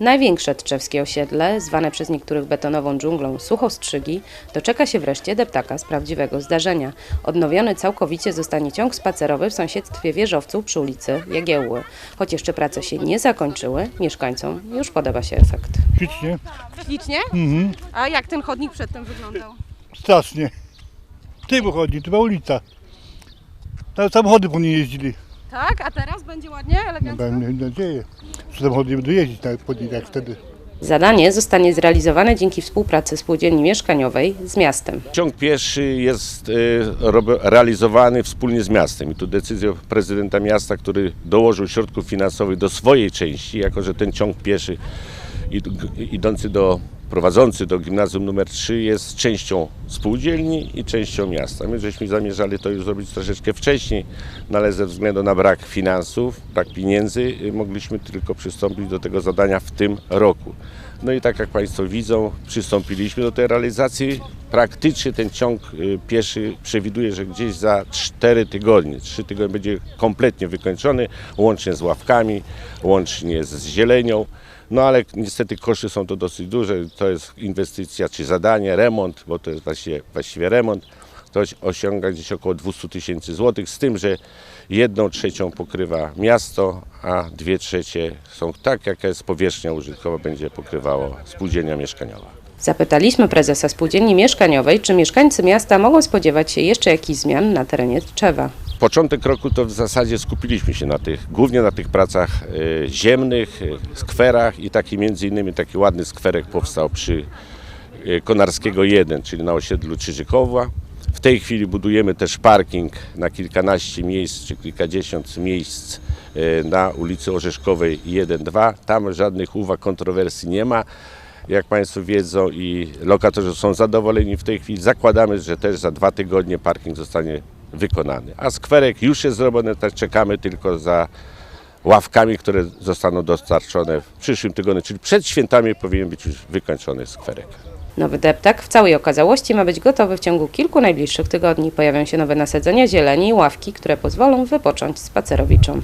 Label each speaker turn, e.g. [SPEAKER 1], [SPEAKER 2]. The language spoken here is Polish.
[SPEAKER 1] Największe tczewskie osiedle, zwane przez niektórych betonową dżunglą Suchostrzygi, doczeka się wreszcie deptaka z prawdziwego zdarzenia. Odnowiony całkowicie zostanie ciąg spacerowy w sąsiedztwie wieżowców przy ulicy Jagiełły. Choć jeszcze prace się nie zakończyły, mieszkańcom już podoba się efekt.
[SPEAKER 2] Ślicznie.
[SPEAKER 3] Ślicznie?
[SPEAKER 2] Mhm.
[SPEAKER 3] A jak ten chodnik przedtem wyglądał?
[SPEAKER 2] Strasznie. Ty chodzi, to była ulica. Tam samochody po niej jeździli.
[SPEAKER 3] Tak? A teraz będzie ładnie,
[SPEAKER 2] No,
[SPEAKER 3] elegancko?
[SPEAKER 2] mam nadzieję, że samochody nie będą jeździć nawet po jak wtedy.
[SPEAKER 1] Zadanie zostanie zrealizowane dzięki współpracy spółdzielni mieszkaniowej z miastem.
[SPEAKER 4] Ciąg pieszy jest e, rob- realizowany wspólnie z miastem i tu decyzją prezydenta miasta, który dołożył środków finansowych do swojej części, jako że ten ciąg pieszy id- idący do, prowadzący do gimnazjum numer 3 jest częścią spółdzielni i częścią miasta. My żeśmy zamierzali to już zrobić troszeczkę wcześniej, no ale ze względu na brak finansów, brak pieniędzy y, mogliśmy tylko przystąpić do tego zadania w tym roku. No i tak jak Państwo widzą, przystąpiliśmy do tej realizacji. Praktycznie ten ciąg y, pieszy przewiduje, że gdzieś za 4 tygodnie, 3 tygodnie będzie kompletnie wykończony, łącznie z ławkami, łącznie z zielenią. No ale niestety koszty są to dosyć duże. To jest inwestycja czy zadanie, remont, bo to jest właściwie, właściwie remont. To osiąga gdzieś około 200 tysięcy złotych, z tym, że jedną trzecią pokrywa miasto, a dwie trzecie są tak, jaka jest powierzchnia użytkowa, będzie pokrywało spółdzielnia mieszkaniowa.
[SPEAKER 1] Zapytaliśmy prezesa spółdzielni mieszkaniowej, czy mieszkańcy miasta mogą spodziewać się jeszcze jakichś zmian na terenie Tczewa.
[SPEAKER 4] Początek roku to w zasadzie skupiliśmy się na tych, głównie na tych pracach e, ziemnych, e, skwerach i taki między innymi taki ładny skwerek powstał przy e, Konarskiego 1, czyli na osiedlu Czyżykowa. W tej chwili budujemy też parking na kilkanaście miejsc czy kilkadziesiąt miejsc e, na ulicy Orzeszkowej 1-2. Tam żadnych uwag, kontrowersji nie ma. Jak Państwo wiedzą i lokatorzy są zadowoleni w tej chwili, zakładamy, że też za dwa tygodnie parking zostanie wykonany. A skwerek już jest zrobiony, tak czekamy tylko za ławkami, które zostaną dostarczone w przyszłym tygodniu, czyli przed świętami powinien być już wykończony skwerek.
[SPEAKER 1] Nowy deptak w całej okazałości ma być gotowy w ciągu kilku najbliższych tygodni. Pojawią się nowe nasadzenia zieleni i ławki, które pozwolą wypocząć spacerowiczom.